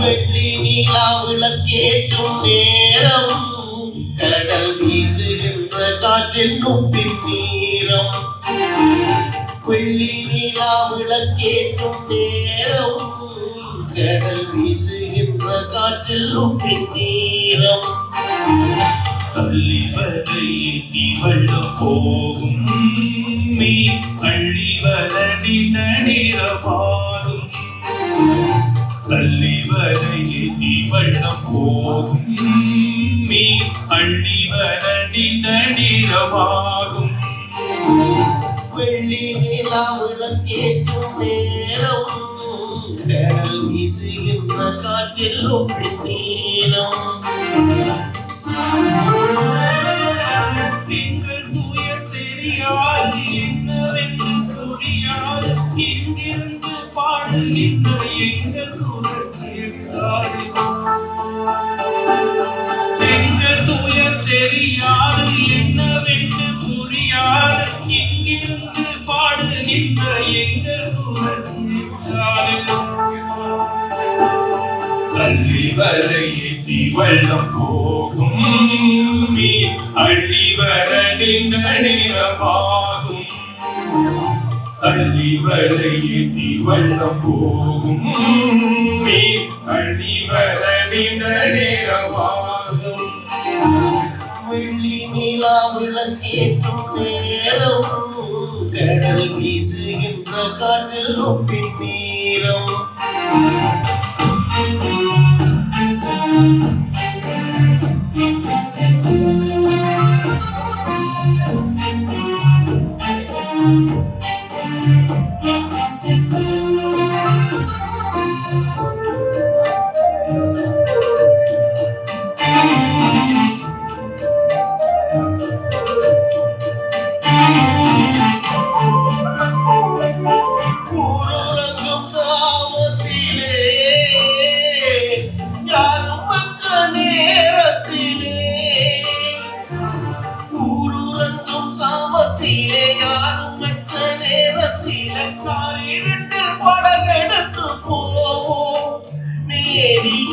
வெள்ளி நீலா விளக்கேற்றும் நேரம் கடல் வீசுகின்ற காற்றின் உப்பின் கடல் வீசுகின்ற காற்றில் உப்பின் தீரம். தள்ளி வரை ஏற்றி வெள்ளம் போகும். நீ அள்ளி வர நின்ன நேரமாகும். தள்ளி வரை ஏற்றி வெள்ளம் போகும். நீ அள்ளி வர நின்ன நேரமாகும். வெள்ளி நிலா விளக்கேற்றும் நேரம் கடல் வீசுகின்ற காற்றில் உப்பின் நீளம் எங்கள் தூய தெரியாது என்னவென்று புரியாது எங்கிருந்து பாடுகின்ற எங்கள் தூர கேட்காது எங்கள் தூய தெரியாது என்னவென்று புரியாது எங்கிருந்து பாடுகின்ற எங்கள் தூர கேட்காது அள்ளி வரை ஏற்றி வெள்ளம் போகும் நீ அள்ளி வர நின்ற அள்ளி வர ஏற்றி வெள்ளம் போகும் நீ அள்ளி வர நின்ற நேரமாகும் வெள்ளி நிலா விளக்கேற்றும் நேரம் கடல் வீசுகின்ற காற்றில் ஒப்பின் நீரம்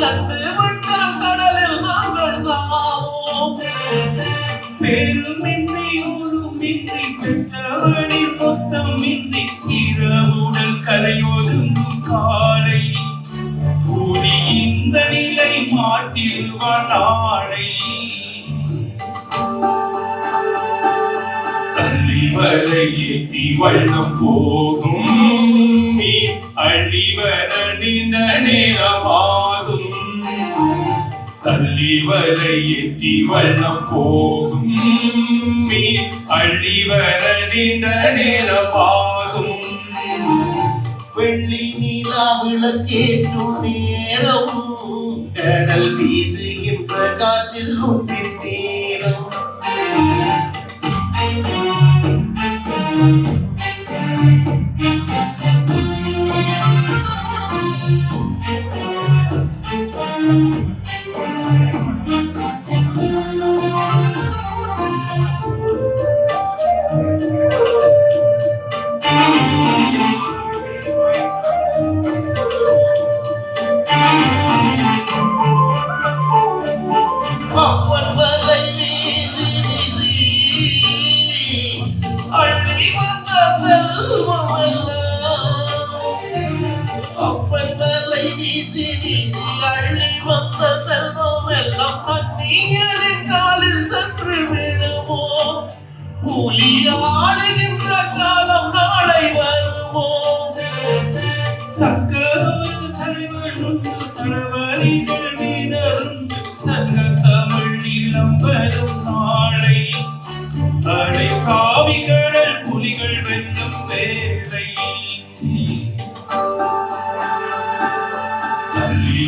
நேரி விட்டால் கடலில் நாங்கள் சாவோம் பெருமின்றி ஊருமின்றி பெற்றவனில் மொத்தம் இன்றி இரவுடல் கரையொதுங்கும் காலை. கூடி இந்த நிலை மாட்டிடுவான் நாளை வரை ஏற்றி போகும். நீ அழிவர நின்ற தள்ளி வரை ஏற்றி வள்ளம் போகும். நீ அள்ளி வர நின்ற நேரமாகும். வெள்ளி நீலா விளக்கேற்றும் நேரம் கடல் வீசுகின்ற காற்றில் உப்பின் நேரம் அப்பன்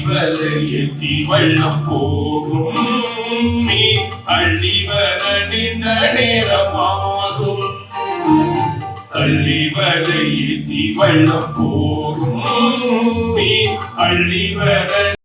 தள்ளி வரை ஏற்றி வள்ளம் போகும். நீ அள்ளி வர நின்ற நேரமாகும். அள்ளி வரை ஏற்றி வள்ளம் போகும். நீ அள்ளி வர